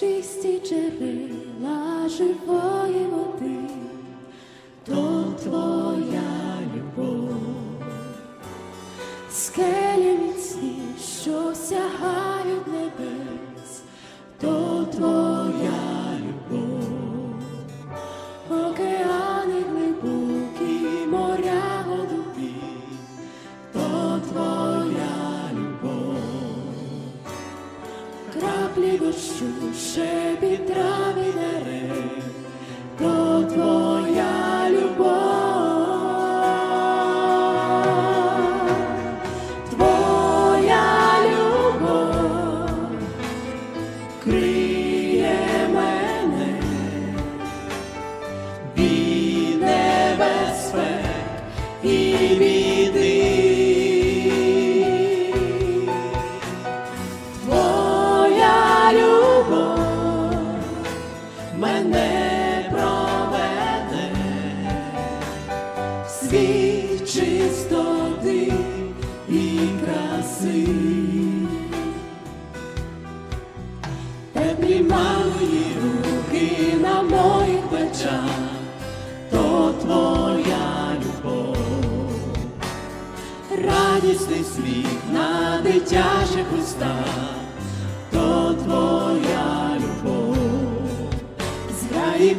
чисті джерела живої води, то твоя любов, скелі міцні, що сягають небес, краплі шепіт трави дерев, то твоя любов, твоя любов. Криє світ чистоти і краси. Теплі мої руки на моїх плечах, то твоя любов радісний сміх на дитячих устах, то твоя любов, зграї і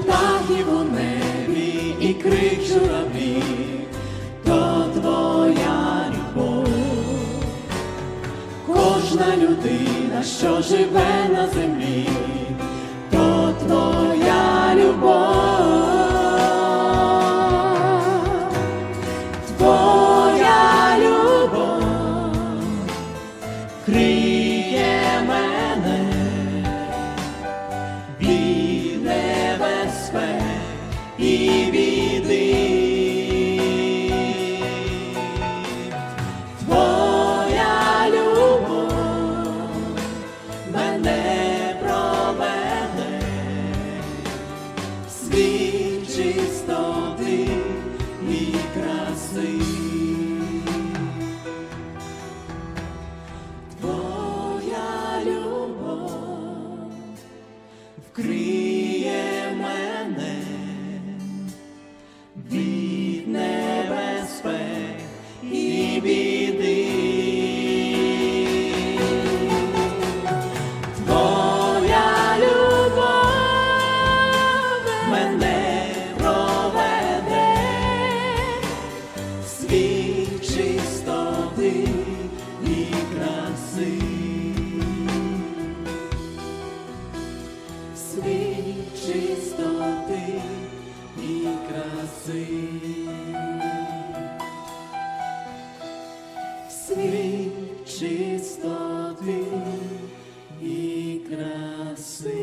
крик журавлів, то твоя любов, кожна людина, що живе на землі, то твоя краси. Твоя любов вкриє краси. Світ чистоти і краси.